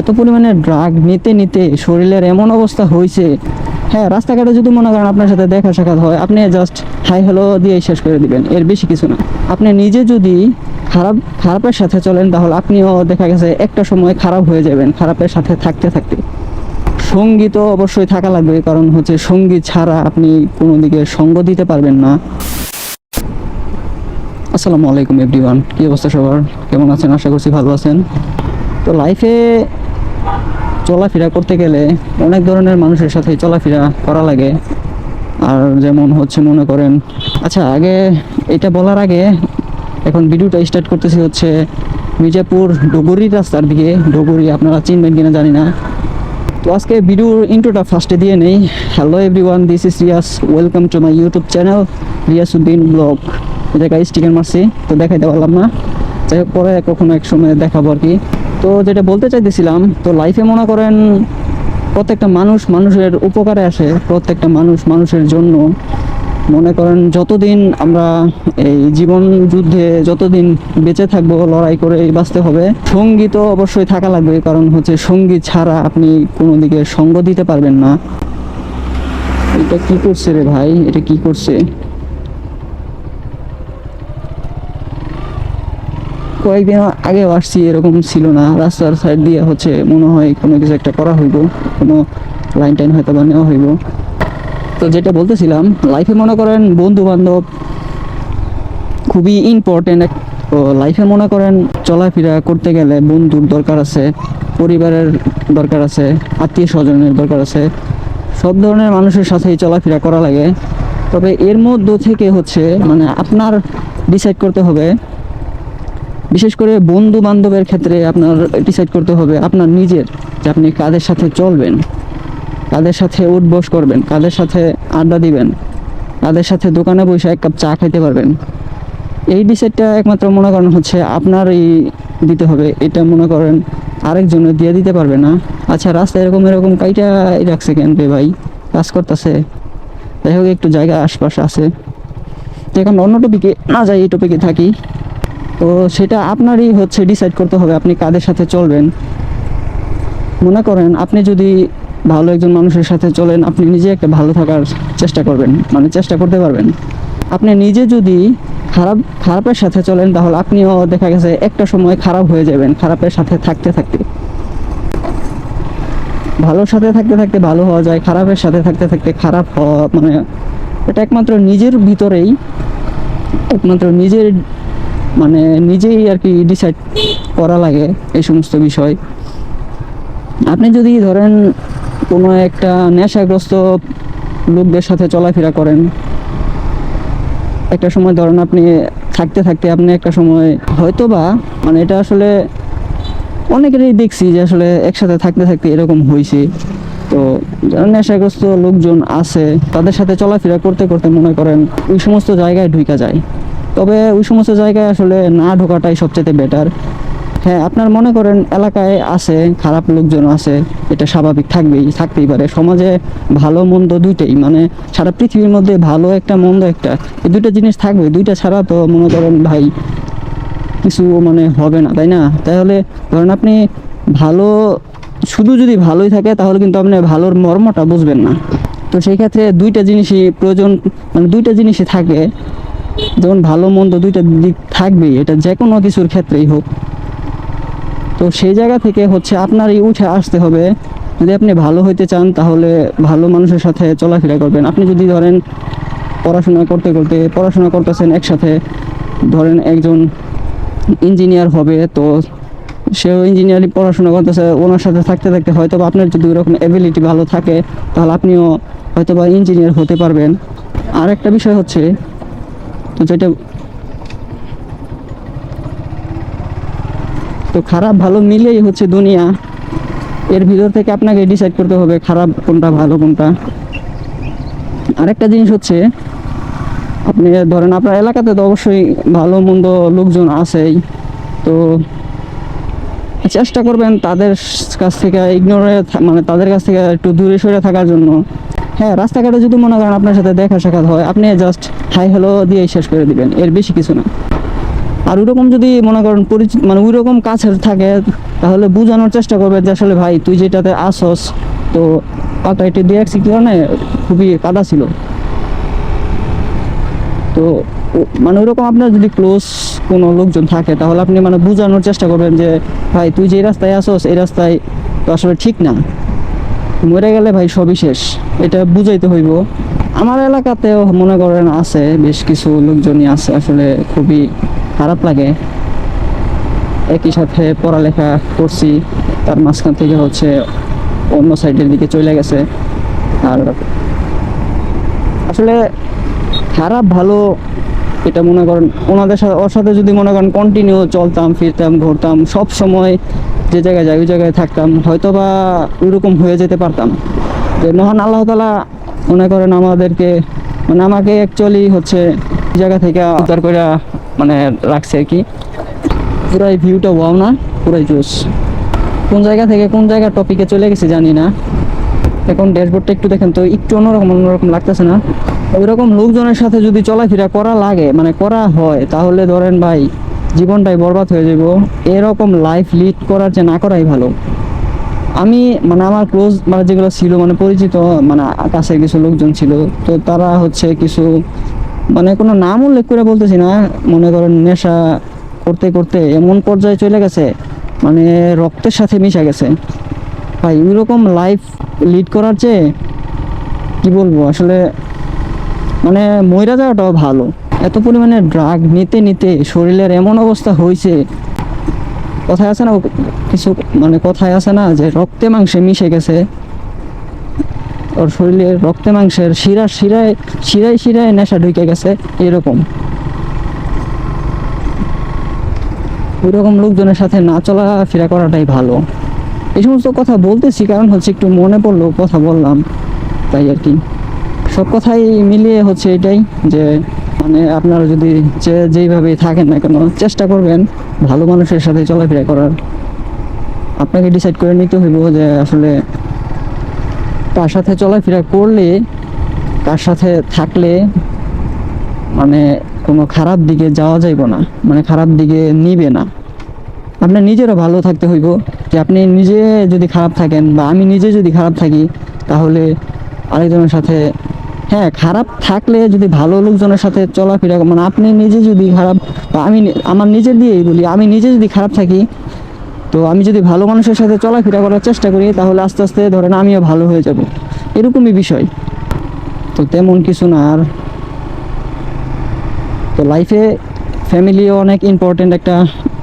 এত পরিমাণে ড্রাগ নিতে নিতে শরীরের এমন অবস্থা হয়েছে। হ্যাঁ রাস্তাঘাটে যদি মনে করেন আপনার সাথে দেখা সাক্ষাৎ হয়, আপনি জাস্ট হাই হ্যালো দিয়ে শেষ করে দিবেন, এর বেশি কিছু না। আপনি নিজে যদি খারাপ, খারাপের সাথে চলেন, তাহলে আপনিও দেখা গেছে একটা সময় খারাপ হয়ে যাবেন, খারাপের সাথে থাকতে থাকতে। সঙ্গী তো অবশ্যই থাকা লাগবে, কারণ হচ্ছে সঙ্গী ছাড়া আপনি কোনো দিকে সঙ্গ দিতে পারবেন না। আসসালামু আলাইকুম এভরিওয়ান কী অবস্থা সবার? কেমন আছেন? আশা করছি ভালো আছেন। তো লাইফে চলাফেরা করতে গেলে অনেক ধরনের মানুষের সাথে চলাফেরা করা লাগে। আর যেমন হচ্ছে মনে করেন আচ্ছা আগে এটা বলার আগে এখন ভিডিওটা স্টার্ট করতেছি হচ্ছে মির্জাপুর ডগুরি রাস্তার দিকে। ডগুরি আপনারা চিনবেন কিনা জানি না। তো আজকে ভিডিওর ইন্ট্রোটা ফার্স্টে দিয়ে নেই। Hello everyone this is Riyas welcome to my YouTube channel Riyas Uddin vlog এই জায়গায় স্টিকার মারছি, তো দেখাইতে পারলাম না। যাই হোক, পরে কখনো এক সময় দেখাবো আর কি। তো যেটা বলতে চাইতেছিলাম, তো লাইফে মনে করেন প্রত্যেকটা মানুষ মানুষের উপকারে আসে, প্রত্যেকটা মানুষ মানুষের জন্য। মনে করেন যতদিন আমরা এই জীবন যুদ্ধে যতদিন বেঁচে থাকব, লড়াই করে বাঁচতে হবে, সঙ্গী তো অবশ্যই থাকা লাগবে, কারণ হচ্ছে সঙ্গী ছাড়া আপনি কোনো দিকে সঙ্গ দিতে পারবেন না। এটা কি করছে রে ভাই? এটা কি করছে? কয়েকদিন আগে আসছি, এরকম ছিল না। রাস্তার সাইড দিয়ে হচ্ছে মনে হয় কোনো কিছু একটা করা হইব, কোনো লাইন টাইন হয়তো বা নেওয়া হইব। তো যেটা বলতেছিলাম লাইফে মনে করেন বন্ধু বান্ধব খুবই ইম্পর্টেন্ট তো লাইফে মনে করেন চলাফেরা করতে গেলে বন্ধুর দরকার আছে, পরিবারের দরকার আছে আত্মীয় স্বজনের দরকার আছে। সব ধরনের মানুষের সাথেই চলাফেরা করা লাগে। তবে এর মধ্য থেকে হচ্ছে মানে আপনার ডিসাইড করতে হবে বিশেষ করে বন্ধু বান্ধবের ক্ষেত্রে আপনার ডিসাইড করতে হবে আপনার নিজের যে আপনি কাদের সাথে চলবেন, কাদের সাথে উঠবস করবেন, কাদের সাথে আড্ডা দিবেন, কাদের সাথে দোকানে বসে এক কাপ চা খাইতে পারবেন। এই ডিসাইডটা একমাত্র মনে করেন হচ্ছে আপনারই দিতে হবে। এটা মনে করেন আরেকজনে দিয়ে দিতে পারবে না। আচ্ছা রাস্তা এরকম এরকম কাইটা রাখছে কেন রে ভাই? কাজ করতেছে। যাই হোক, একটু জায়গা আশপাশ আছে। এখন অন্য টপিকে না যাই, এই টপিকে থাকি। তো সেটা আপনারই হচ্ছে ডিসাইড করতে হবে, আপনি কাদের সাথে চলবেন। মনে করেন আপনি যদি ভালো একজন মানুষের সাথে চলেন, আপনি নিজে একটা ভালো থাকার চেষ্টা করবেন মানে চেষ্টা করতে পারবেন। আপনি নিজে যদি খারাপ, খারাপের সাথে চলেন, তাহলে আপনিও দেখা গেছে একটা সময় খারাপ হয়ে যাবেন, খারাপের সাথে থাকতে থাকতে। ভালোর সাথে থাকতে থাকতে ভালো হওয়া যায়, খারাপের সাথে থাকতে থাকতে খারাপ হওয়া মানে এটা একমাত্র নিজের ভিতরেই, একমাত্র নিজের মানে নিজেই আর কি ডিসাইড করা লাগে এই সমস্ত বিষয়। আপনি যদি ধরেন কোনো একটা নেশাগ্রস্ত লোকদের সাথে চলাফেরা করেন, একটা সময় ধরেন আপনি থাকতে থাকতে আপনি একটা সময় হয়তো বা মানে এটা আসলে অনেকেরই দেখছি যে আসলে একসাথে থাকতে থাকতে এরকম হয়েছে তো যারা নেশাগ্রস্ত লোকজন আছে, তাদের সাথে চলাফেরা করতে করতে মনে করেন ওই সমস্ত জায়গায় ঢুকা যায়। তবে ওই সমস্ত জায়গায় আসলে না ঢোকাটাই সবচেয়ে বেটার হ্যাঁ আপনার মনে করেন এলাকায় আছে, খারাপ লোকজন আছে, এটা স্বাভাবিক থাকবেই, থাকতেই পারে। সমাজে ভালো মন্দ দুইটাই মানে সারা পৃথিবীর মধ্যে ভালো একটা, মন্দ একটা, এই দুইটা জিনিস থাকবে। দুইটা ছাড়া তো মনে করেন ভাই কিছু মানে হবে না, তাই না? তাহলে ধরেন আপনি ভালো, শুধু যদি ভালোই থাকে, তাহলে কিন্তু আপনি ভালোর মর্মটা বুঝবেন না। তো সেই ক্ষেত্রে দুইটা জিনিসই প্রয়োজন মানে দুইটা জিনিসই থাকে। যেমন ভালো মন্দ দুইটা দিক থাকবেই, এটা যে কোনো কিছুর ক্ষেত্রেই হোক। তো সেই জায়গা থেকে হচ্ছে আপনারই উঠে আসতে হবে। যদি আপনি ভালো হইতে চান, তাহলে ভালো মানুষের সাথে চলাফেরা করবেন। আপনি যদি ধরেন পড়াশোনা করতে করতে পড়াশোনা করতেছেন একসাথে, ধরেন একজন ইঞ্জিনিয়ার হবে, তো সেও ইঞ্জিনিয়ারিং পড়াশোনা করতেছে, ওনার সাথে থাকতে থাকতে হয়তো আপনার যদি ওরকম অ্যাবিলিটি ভালো থাকে, তাহলে আপনিও হয়তো বা ইঞ্জিনিয়ার হতে পারবেন। আর একটা বিষয় হচ্ছে তো যেটা তো খারাপ ভালো মিলেই হচ্ছে দুনিয়া। এর ভিতর থেকে আপনাকে ডিসাইড করতে হবে খারাপ কোনটা ভালো কোনটা। আরেকটা জিনিস হচ্ছে, আপনি ধরেন আপনার এলাকাতে তো অবশ্যই ভালো মন্দ লোকজন আছেই। তো চেষ্টা করবেন তাদের কাছ থেকে ইগনোরে মানে তাদের কাছ থেকে একটু দূরে সরে থাকার জন্য। হ্যাঁ রাস্তাঘাটে যদি মনে করেন আপনার সাথে দেখা সাক্ষাৎ হয়, আপনি জাস্ট হাই হ্যালো দিয়ে শেষ করে দিবেন, এর বেশি কিছু না। আর ওইরকম যদি মনে করেন পরিচিত মানে ওই রকম কাছের থাকে, তাহলে বোঝানোর চেষ্টা করবে যে আসলে ভাই, তুই যেটাতে আসস, তো পাতা এটি দিয়ে একসি কারণে? খুবই কাদা ছিল। তো মানে ওইরকম আপনার যদি ক্লোজ কোনো লোকজন থাকে, তাহলে আপনি মানে বোঝানোর চেষ্টা করবেন যে, ভাই, তুই যে রাস্তায় আসস, এই রাস্তায় তো আসলে ঠিক না। মরে গেলে ভাই সবই শেষ। এটা বুঝাইতে হইব। আমার এলাকাতেও মনে করেন আছে, বেশ কিছু লোকজনই আছে, আসলে খুবই খারাপ লাগে। একই সাথে পড়ালেখা করছি, তার মাঝখান থেকে হচ্ছে অন্য সাইডের দিকে চলে গেছে। আর আসলে খারাপ, ভালো, এটা মনে করেন ওনাদের সাথে, ওর সাথে যদি মনে করেন কন্টিনিউ চলতাম, ফিরতাম, ঘুরতাম, সব সময় যে জায়গায় যাই, ওই জায়গায় থাকতাম হয়তো বা ওইরকম হয়ে যেতে পারতাম। যে মহান আল্লাহ তালা মনে করেন আমাদেরকে মানে আমাকে অ্যাকচুয়ালি হচ্ছে জায়গা থেকে উদ্ধার করে মানে রাখছে আর কি। পুরাই ভিউটা ওয়াও না, পুরাই জোস কোন জায়গা থেকে কোন জায়গা টপিকে চলে গেছে জানি না। এখন ড্যাশবোর্ডটা একটু দেখেন তো, একটু অন্যরকম অন্যরকম লাগতেছে না। ওইরকম লোকজনের সাথে যদি চলাফেরা করা লাগে মানে করা হয়, তাহলে ধরেন ভাই, জীবনটাই বরবাদ হয়ে যাব এরকম লাইফ লিড করার যে না করাই ভালো। আমি মানে আমার ক্লোজ মানে যেগুলো ছিল মানে পরিচিত মানে কাছে কিছু লোকজন ছিল, তো তারা হচ্ছে কিছু মানে কোনো নাম উল্লেখ করে বলতেছি না, মনে করেন নেশা করতে করতে এমন পর্যায়ে চলে গেছে মানে রক্তের সাথে মিশে গেছে। ভাই, ওইরকম লাইফ লিড করার চেয়ে, কি বলব, আসলে মানে মইরা যাওয়াটাও ভালো। এত পরিমাণে ড্রাগ নিতে নিতে শরীরের এমন অবস্থা হয়েছে কথায় আছে না? কিছু মানে কথায় আছে না যে রক্তে মাংসে মিশে গেছে? ওর শরীরের রক্তে মাংসের শিরা, শিরায় শিরায় শিরায় নেশা ঢুকে গেছে, এরকম। ওইরকম লোকজনের সাথে না চলাফেরা করাটাই ভালো। এই সমস্ত কথা বলতেছি, কারণ হচ্ছে একটু মনে পড়ল, কথা বললাম, তাই আর কি। সব কথাই মিলিয়ে হচ্ছে এটাই যে মানে আপনারা যদি যে যেইভাবে থাকেন না কেন, চেষ্টা করবেন ভালো মানুষের সাথে চলাফেরা করার। আপনাকে ডিসাইড করে নিতে হইব যে আসলে কার সাথে চলাফেরা করলে তার সাথে থাকলে মানে কোনো খারাপ দিকে যাওয়া যাইব না মানে খারাপ দিকে নিবে না। আপনার নিজেরও ভালো থাকতে হইব যে আপনি নিজে যদি খারাপ থাকেন বা আমি নিজে যদি খারাপ থাকি, তাহলে আরেকজনের সাথে হ্যাঁ খারাপ থাকলে যদি ভালো লোকজনের সাথে চলাফেরা মানে আপনি নিজে যদি খারাপ, বা আমি আমার নিজের দিয়েই বলি, আমি নিজে যদি খারাপ থাকি, তো আমি যদি ভালো মানুষের সাথে চলাফেরা করার চেষ্টা করি, তাহলে আস্তে আস্তে ধরেন আমিও ভালো হয়ে যাব। এরকমই বিষয়। তো তেমন কিছু না, আর তো লাইফে ফ্যামিলিও অনেক ইম্পর্টেন্ট একটা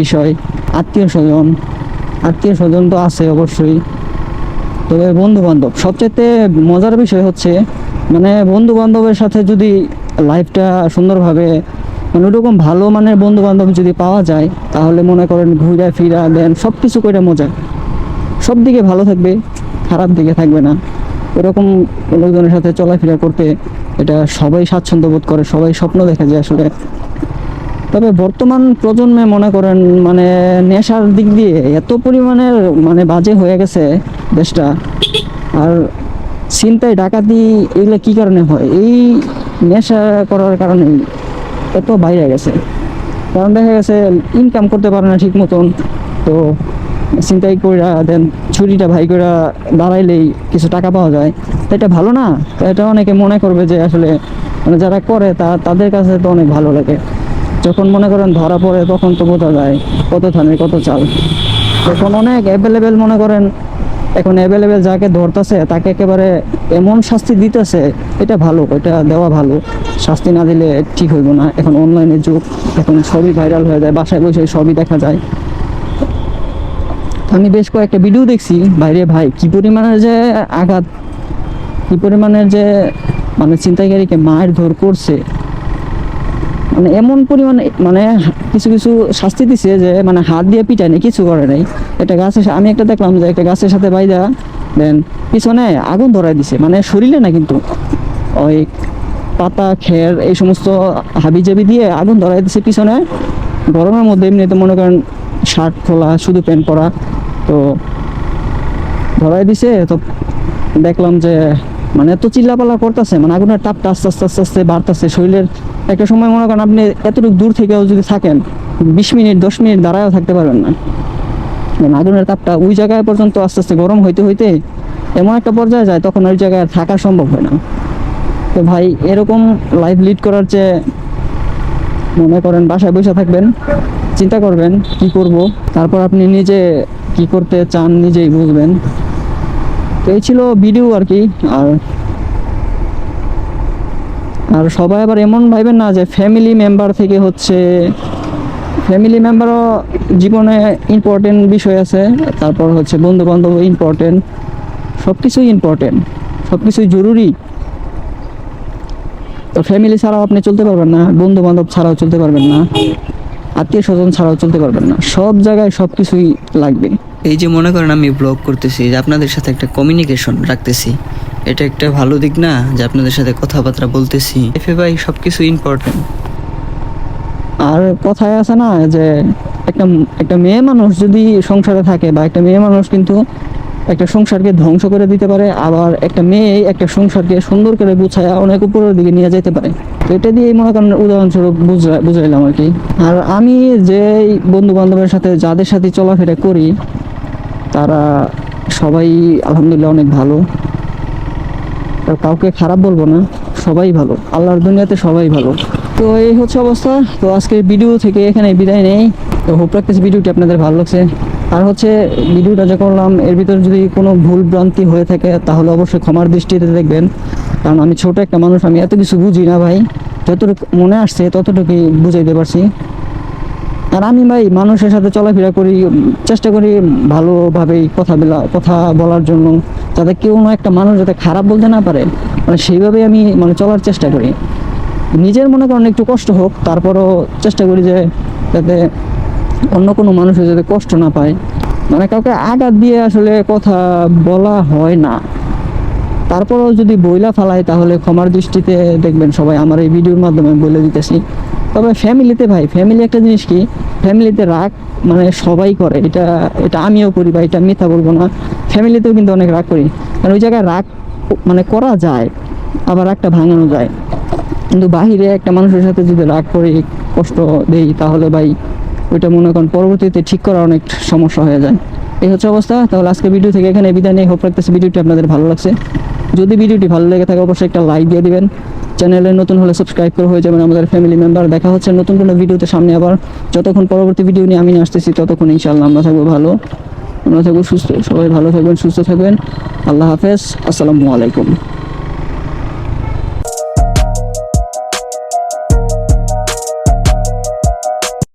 বিষয়। আত্মীয় স্বজন আত্মীয় স্বজন তো আছে অবশ্যই। তবে বন্ধু বান্ধব সবচেয়ে মজার বিষয় হচ্ছে মানে বন্ধু বান্ধবের সাথে যদি লাইফটা সুন্দরভাবে মানে ওরকম ভালো মানের বন্ধু বান্ধব যদি পাওয়া যায়, তাহলে মনে করেন ঘুরে ফিরা, দেন সব কিছু করে মজা। সব দিকে ভালো থাকবে, খারাপ দিকে থাকবে না। এরকম লোকজনের সাথে চলাফেরা করতে এটা সবাই স্বাচ্ছন্দ্য বোধ করে, সবাই স্বপ্ন দেখে যে আসলে। তবে বর্তমান প্রজন্মে মনে করেন মানে নেশার দিক দিয়ে এত পরিমাণের মানে বাজে হয়ে গেছে দেশটা। আর চিন্তায় ডাকাতি, এগুলো কি কারণে হয়? এই নেশা করার কারণে এত বাইরে গেছে। কারণ দেখা গেছে ইনকাম করতে পারে না ঠিক মতন। তো চিন্তাই কইরা দেন, ছুরিটা ভাই কইরা দাঁড়াইলেই কিছু টাকা পাওয়া যায়। তো এটা ভালো না? তো এটা অনেকে মনে করবে যে আসলে মানে যারা করে তা, তাদের কাছে তো অনেক ভালো লাগে। যখন মনে করেন ধরা পড়ে, তখন তো বোঝা যায় কত থানে কত চাল। তখন অনেক অ্যাভেলেবেল মনে করেন এখন অ্যাভেলেবেল যাকে ধরতেছে, তাকে একেবারে এমন শাস্তি দিতেছে, এটা ভালো, এটা দেওয়া ভালো। শাস্তি না দিলে ঠিক হইব না। এখন অনলাইনের যুগ, এখন সবই ভাইরাল হয়ে যায়, বাসায় বসে সবই দেখা যায়। আমি বেশ কয়েকটা ভিডিও দেখছি। বাইরে ভাই, কি পরিমাণের যে আঘাত, কি পরিমাণের যে মানে ছিনতাইকারীকে মায়ের ধর করছে মানে এমন পরিমাণে মানে কিছু কিছু শাস্তি দিছে যে মানে হাত দিয়ে পিটায় নাই কিছু করে নাই। একটা গাছের আমি একটা দেখলাম যে, একটা গাছের সাথে বাইদা, দেন পিছনে আগুন ধরাই দিছে। মানে শরীরে না কিন্তু, ওই পাতা, খের, এই সমস্ত হাবি জাবি দিয়ে আগুন ধরাই দিছে পিছনে। গরমের মধ্যে এমনিতে মনে করেন শার্ট খোলা, শুধু প্যান্ট পরা, তো ধরাই দিছে। তো দেখলাম যে মানে এত চিল্লাপালা করতেছে মানে আগুনের তাপটা আস্তে আস্তে আস্তে আস্তে বাড়তেছে। শরীরের একটা সময় মনে করেন আপনি এতটুকু দূর থেকেও যদি থাকেন, বিশ মিনিট, দশ মিনিট দাঁড়ায়ও থাকতে পারবেন না। আগুনের তাপটা ওই জায়গায় পর্যন্ত আস্তে আস্তে গরম হইতে হইতে এমন একটা পর্যায়ে যায় তখন ওই জায়গায় থাকা সম্ভব হয় না। তো ভাই, এরকম লাইফ লিড করার চেয়ে মনে করেন বাসায় বসে থাকবেন, চিন্তা করবেন কি করব, তারপর আপনি নিজে কি করতে চান নিজেই বুঝবেন। তো এই ছিল ভিডিও আর কি, আর আর সবাই আবার এমন ভাবেন না যে ফ্যামিলি মেম্বার থেকে হচ্ছে ফ্যামিলি মেম্বারও জীবনে ইম্পর্টেন্ট বিষয় আছে, তারপর হচ্ছে বন্ধু বান্ধব ইম্পর্টেন্ট সব কিছুই ইম্পর্টেন্ট সব কিছুই জরুরি। তো ফ্যামিলি ছাড়াও আপনি চলতে পারবেন না বন্ধু বান্ধব ছাড়াও চলতে পারবেন না আত্মীয় স্বজন ছাড়াও চলতে পারবেন না, সব জায়গায় সব কিছুই লাগবে। এই যে মনে করেন আমি ব্লগ করতেছি, আপনাদের সাথে একটা কমিউনিকেশন রাখতেছি। এটা একটা ভালো দিক না যে আপনাদের সাথে কথাবার্তা বলতেছি। এফে ভাই সব কিছু ইম্পর্টেন্ট আর কথায় আছে না যে একটা একটা মেয়ে মানুষ যদি সংসারে থাকে বা একটা মেয়ে মানুষ কিন্তু একটা সংসারকে ধ্বংস করে দিতে পারে, আবার একটা মেয়ে একটা সংসারকে সুন্দর করে গুছায় অনেক উপরের দিকে নিয়ে যেতে পারে। তো এটা দিয়ে মনে করেন উদাহরণস্বরূপ বুঝা, বুঝাইলাম আর কি। আর আমি যে বন্ধু বান্ধবের সাথে, যাদের সাথে চলাফেরা করি, তারা সবাই আলহামদুলিল্লাহ অনেক ভালো। কাউকে খারাপ বলব না, সবাই ভালো। আল্লাহর দুনিয়াতে সবাই ভালো। তো এই হচ্ছে অবস্থা। তো আজকের ভিডিও থেকে এখানে বিদায় নেই। তো হোপ রাখতেছি ভিডিওটি আপনাদের ভালো লাগছে। আর হচ্ছে ভিডিওটা যে করলাম, এর ভিতরে যদি কোনো ভুল ভ্রান্তি হয়ে থাকে, তাহলে অবশ্যই ক্ষমার দৃষ্টিতে দেখবেন। কারণ আমি ছোট একটা মানুষ, আমি এত কিছু বুঝি না ভাই। যতটুকু মনে আসছে, ততটুকুই বুঝাইতে পারছি। আর আমি ভাই মানুষের সাথে চলাফেরা করি চেষ্টা করি ভালোভাবেই কথা বলা, কথা বলার জন্য, যাতে কেউ না একটা মানুষ যাতে খারাপ বলতে না পারে। মানে সেইভাবেই আমি মানে চলার চেষ্টা করি। নিজের মনে করেন একটু কষ্ট হোক, তারপরও চেষ্টা করি যে যাতে অন্য কোনো মানুষের যাতে কষ্ট না পায়। মানে কাউকে আঘাত দিয়ে আসলে কথা বলা হয় না। তারপরেও যদি বইলা ফালাই, তাহলে ক্ষমার দৃষ্টিতে দেখবেন সবাই আমার এই ভিডিওর মাধ্যমে বলে দিতেছি। তবে ফ্যামিলিতে ভাই ফ্যামিলি একটা জিনিস কি ফ্যামিলিতে রাগ মানে সবাই করে। এটা এটা আমিও করি বা এটা মিথ্যা বলব না। ফ্যামিলিতেও কিন্তু অনেক রাগ করি। কারণ ওই জায়গায় রাগ মানে করা যায়, আবার রাগটা ভাঙানো যায়। কিন্তু বাহিরে একটা মানুষের সাথে যদি রাগ করে, কষ্ট দেই, তাহলে ভাই ওইটা মনে করেন পরবর্তীতে ঠিক করা অনেক সমস্যা হয়ে যায়। এই হচ্ছে অবস্থা। তাহলে আজকে ভিডিও থেকে এখানে বিদায় নেই হোপ রাখতেছি। ভিডিওটি আপনাদের ভালো লাগছে। যদি ভিডিওটি ভালো লেগে থাকে, অবশ্যই একটা লাইক দিয়ে দিবেন। চ্যানেলে নতুন হলে সাবস্ক্রাইব করে হয়ে যাবেন আমাদের ফ্যামিলি মেম্বার দেখা হচ্ছে নতুন কোনো ভিডিওতে সামনে আবার। যতক্ষণ পরবর্তী ভিডিও নিয়ে আমি আসতেছি, ততক্ষণ ইনশাআল্লাহ আমরা থাকব ভালো। আমরা থাকব সুস্থ। সবাই ভালো থাকবেন, সুস্থ থাকবেন। আল্লাহ হাফেজ। আসসালামু আলাইকুম।